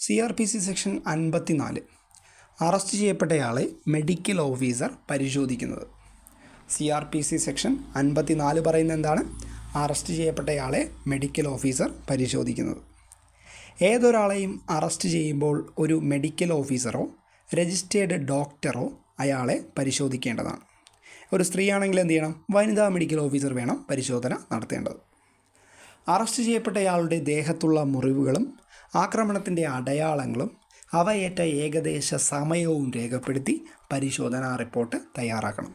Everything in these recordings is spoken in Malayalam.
C R P C section അൻപത്തിനാല്. അറസ്റ്റ് ചെയ്യപ്പെട്ടയാളെ മെഡിക്കൽ ഓഫീസർ പരിശോധിക്കുന്നത്. C R P C section അൻപത്തിനാല് പറയുന്നത് എന്താണ്? അറസ്റ്റ് ചെയ്യപ്പെട്ടയാളെ മെഡിക്കൽ ഓഫീസർ പരിശോധിക്കുന്നത്. ഏതൊരാളെയും അറസ്റ്റ് ചെയ്യുമ്പോൾ ഒരു മെഡിക്കൽ ഓഫീസറോ രജിസ്റ്റേർഡ് ഡോക്ടറോ അയാളെ പരിശോധിക്കേണ്ടതാണ്. ഒരു സ്ത്രീയാണെങ്കിൽ എന്ത് ചെയ്യണം? വനിതാ മെഡിക്കൽ ഓഫീസർ വേണം പരിശോധന നടത്തേണ്ടത്. അറസ്റ്റ് ചെയ്യപ്പെട്ടയാളുടെ ദേഹത്തുള്ള മുറിവുകളും ആക്രമണത്തിന്റെ അടയാളങ്ങളും അവയേറ്റ ഏകദേശ സമയവും രേഖപ്പെടുത്തി പരിശോധനാ റിപ്പോർട്ട് തയ്യാറാക്കണം.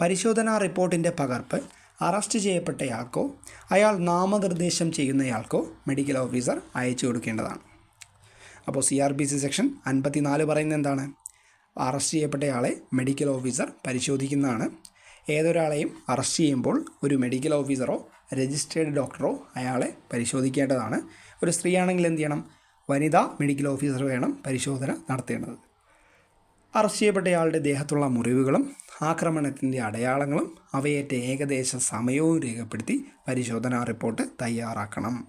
പരിശോധനാ റിപ്പോർട്ടിന്റെ പകർപ്പ് അറസ്റ്റ് ചെയ്യപ്പെട്ടയാൾക്കോ അയാൾ നാമനിർദ്ദേശം ചെയ്യുന്നയാൾക്കോ മെഡിക്കൽ ഓഫീസർ അയച്ചു കൊടുക്കേണ്ടതാണ്. അപ്പോൾ C R B C section അൻപത്തിനാല് പറയുന്നത് എന്താണ്? അറസ്റ്റ് ചെയ്യപ്പെട്ടയാളെ മെഡിക്കൽ ഓഫീസർ പരിശോധിക്കുന്നതാണ്. ഏതൊരാളെയും അറസ്റ്റ് ചെയ്യുമ്പോൾ ഒരു മെഡിക്കൽ ഓഫീസറോ രജിസ്റ്റേർഡ് ഡോക്ടറോ അയാളെ പരിശോധിക്കേണ്ടതാണ്. ഒരു സ്ത്രീയാണെങ്കിൽ എന്ത് ചെയ്യണം? വനിതാ മെഡിക്കൽ ഓഫീസർ വേണം പരിശോധന നടത്തേണ്ടത്. അറസ്റ്റ് ചെയ്യപ്പെട്ടയാളുടെ ദേഹത്തുള്ള മുറിവുകളും ആക്രമണത്തിന്റെ അടയാളങ്ങളും അവയേറ്റ ഏകദേശ സമയവും രേഖപ്പെടുത്തി പരിശോധനാ റിപ്പോർട്ട് തയ്യാറാക്കണം.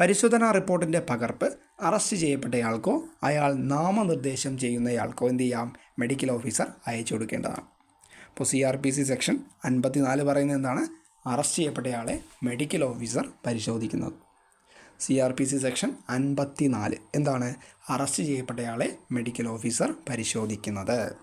പരിശോധനാ റിപ്പോർട്ടിന്റെ പകർപ്പ് അറസ്റ്റ് ചെയ്യപ്പെട്ടയാൾക്കോ അയാൾ നാമനിർദ്ദേശം ചെയ്യുന്നയാൾക്കോ എന്ത് ചെയ്യാം? മെഡിക്കൽ ഓഫീസർ അയച്ചു കൊടുക്കേണ്ടതാണ്. ഇപ്പോൾ C R P C section അൻപത്തിനാല് പറയുന്നത് എന്താണ്? അറസ്റ്റ് ചെയ്യപ്പെട്ടയാളെ മെഡിക്കൽ ഓഫീസർ പരിശോധിക്കുന്നത്. C R P C section അൻപത്തി നാല് എന്താണ്? അറസ്റ്റ് ചെയ്യപ്പെട്ടയാളെ മെഡിക്കൽ ഓഫീസർ പരിശോധിക്കുന്നത്.